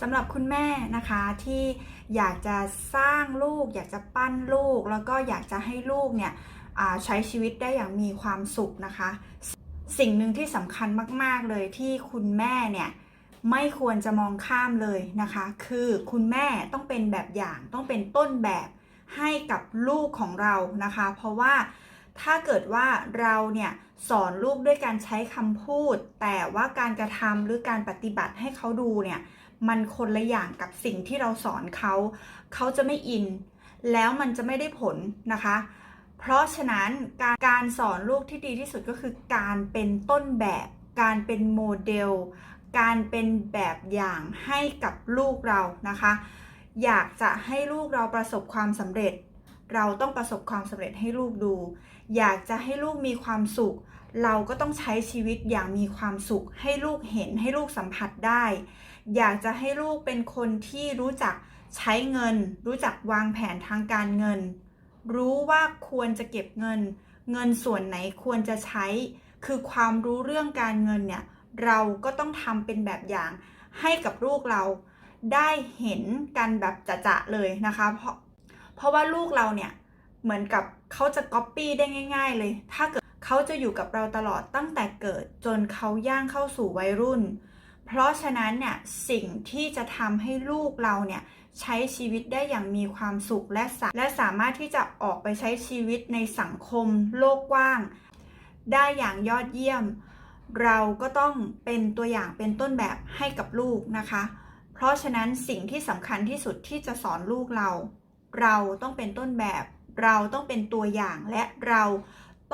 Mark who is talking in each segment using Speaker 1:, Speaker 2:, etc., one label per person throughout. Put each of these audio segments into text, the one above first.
Speaker 1: สำหรับคุณแม่นะคะที่อยากจะสร้างลูก อยากจะปั้นลูก แล้วก็อยากจะให้ลูกเนี่ยใช้ชีวิตได้อย่างมีความสุขนะคะ สิ่งหนึ่งที่สำคัญมาก ๆ เลยที่คุณแม่เนี่ยไม่ควรจะมองข้ามเลยนะคะ คือคุณแม่ต้องเป็นแบบอย่างต้องเป็นต้นแบบให้กับลูกของเรานะคะ เพราะว่าถ้าเกิดว่าเราเนี่ยสอนลูกด้วยการใช้คำพูด แต่ว่าการกระทำหรือการปฏิบัติให้เขาดูเนี่ย มันคนละอย่างกับสิ่งที่เราสอนเขา เขาจะไม่อิน แล้วมันจะไม่ได้ผลนะคะ เพราะฉะนั้นการการสอนลูกที่ดีที่สุดก็คือการเป็นต้นแบบ การเป็นโมเดล การเป็นแบบอย่างให้กับลูกเรานะคะ อยากจะให้ลูกเราประสบความสำเร็จ เราต้องประสบความสำเร็จให้ลูกดู อยากจะให้ลูกมีความสุข เราก็ต้องใช้ชีวิตอย่างมีความสุข ให้ลูกเห็นให้ลูกสัมผัสได้ อยากจะให้ลูกเป็นคนที่รู้จักใช้เงิน รู้จักวางแผนทางการเงิน รู้ว่าควรจะเก็บเงิน เงินส่วนไหนควรจะใช้ คือความรู้เรื่องการเงินเนี่ยเราก็ต้องทำเป็นแบบอย่างให้กับลูกเราได้เห็นกันแบบจะๆเลยนะคะ เพราะเพราะว่าลูกเราเนี่ยเหมือนกับเขาจะก๊อปปี้ได้ง่าย ๆ เลย ถ้าเกิด เขาจะอยู่กับเราตลอดตั้งแต่เกิดจนเขาย่างเข้าสู่วัยรุ่น เพราะฉะนั้นเนี่ยสิ่งที่จะทำให้ลูกเราเนี่ยใช้ชีวิตได้อย่างมีความสุขและสาและสามารถที่จะออกไปใช้ชีวิตในสังคมโลกกว้าง ได้อย่างยอดเยี่ยม เราก็ต้องเป็นตัวอย่างเป็นต้นแบบให้กับลูกนะคะ เพราะฉะนั้นสิ่งที่สำคัญที่สุดที่จะสอนลูกเรา เราต้องเป็นต้นแบบ เราต้องเป็นตัวอย่างและเรา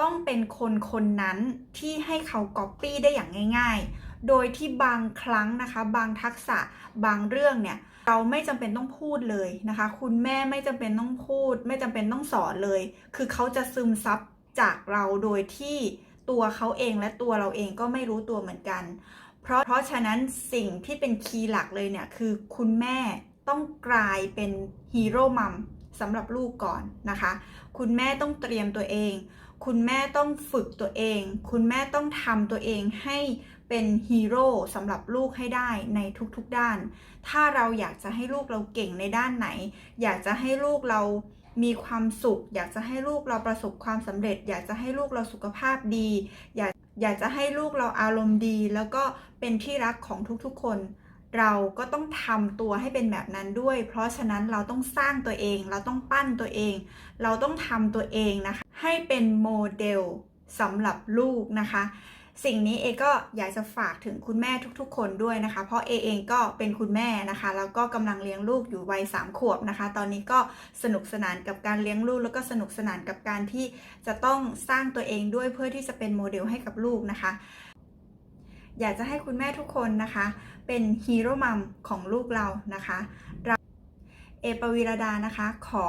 Speaker 1: ต้องเป็นคนคนนั้นที่ให้เขาก๊อปปี้ได้อย่างง่าย ๆ โดยที่บางครั้งนะคะ บางทักษะบางเรื่องเนี่ยเราไม่จำเป็นต้องพูดเลยนะคะ คุณแม่ไม่จำเป็นต้องพูด ไม่จำเป็นต้องสอนเลย คือเขาจะซึมซับจากเราโดยที่ตัวเขาเองและตัวเราเองก็ไม่รู้ตัวเหมือนกัน เพราะเพราะฉะนั้นสิ่งที่เป็นคีย์หลักเลยเนี่ยคือคุณแม่ต้องกลายเป็นฮีโร่มัม สำหรับลูกก่อนนะคะ คุณแม่ต้องเตรียมตัวเอง คุณแม่ต้องฝึกตัวเอง คุณแม่ต้องทำตัวเองให้เป็นฮีโร่สำหรับลูกให้ได้ในทุกๆด้าน ถ้าเราอยากจะให้ลูกเราเก่งในด้านไหน อยากจะให้ลูกเรามีความสุข อยากจะให้ลูกเราประสบความสำเร็จ อยากจะให้ลูกเราสุขภาพดี อยากอยากจะให้ลูกเราอารมณ์ดี แล้วก็เป็นที่รักของทุกๆคน เราก็ต้องทำตัวให้เป็นแบบนั้นด้วย เพราะฉะนั้นเราต้องสร้างตัวเอง เราต้องปั้นตัวเอง เราต้องทำตัวเองนะคะ ให้เป็นโมเดลสำหรับลูกนะคะ สิ่งนี้เอก็อยากจะฝากถึงคุณแม่ทุกๆ คนด้วยนะคะ เพราะเอเองก็เป็นคุณแม่นะคะ แล้วก็กำลังเลี้ยงลูกอยู่วัยสามขวบนะคะ ตอนนี้ก็สนุกสนานกับการเลี้ยงลูก แล้วก็สนุกสนานกับการที่จะต้องสร้างตัวเองด้วยเพื่อที่จะเป็นโมเดลให้กับลูกนะคะ อยากจะให้คุณแม่ทุกคนนะคะ เป็นฮีโร่มัมของลูกเรานะคะเราเอปวีรดานะคะ ขอ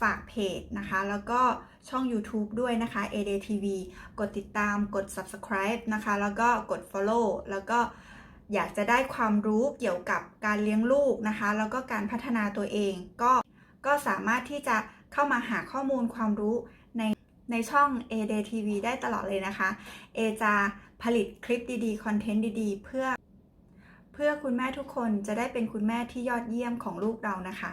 Speaker 1: ฝากเพจนะคะ แล้วก็ช่อง YouTube ด้วยนะคะ ADTV กดติดตามกด subscribe นะคะ แล้วก็กด follow แล้วก็อยากจะได้ความรู้เกี่ยวกับการเลี้ยงลูกนะคะ แล้วก็การพัฒนาตัวเองก็ก็สามารถที่จะเข้ามาหาข้อมูลความรู้ในในช่อง ADTV ได้ตลอดเลยนะคะ เอจะ ผลิตคลิปดีๆ คอนเทนต์ดีๆ เพื่อ เพื่อคุณแม่ทุกคนจะได้เป็นคุณแม่ที่ยอดเยี่ยมของลูกเรานะคะ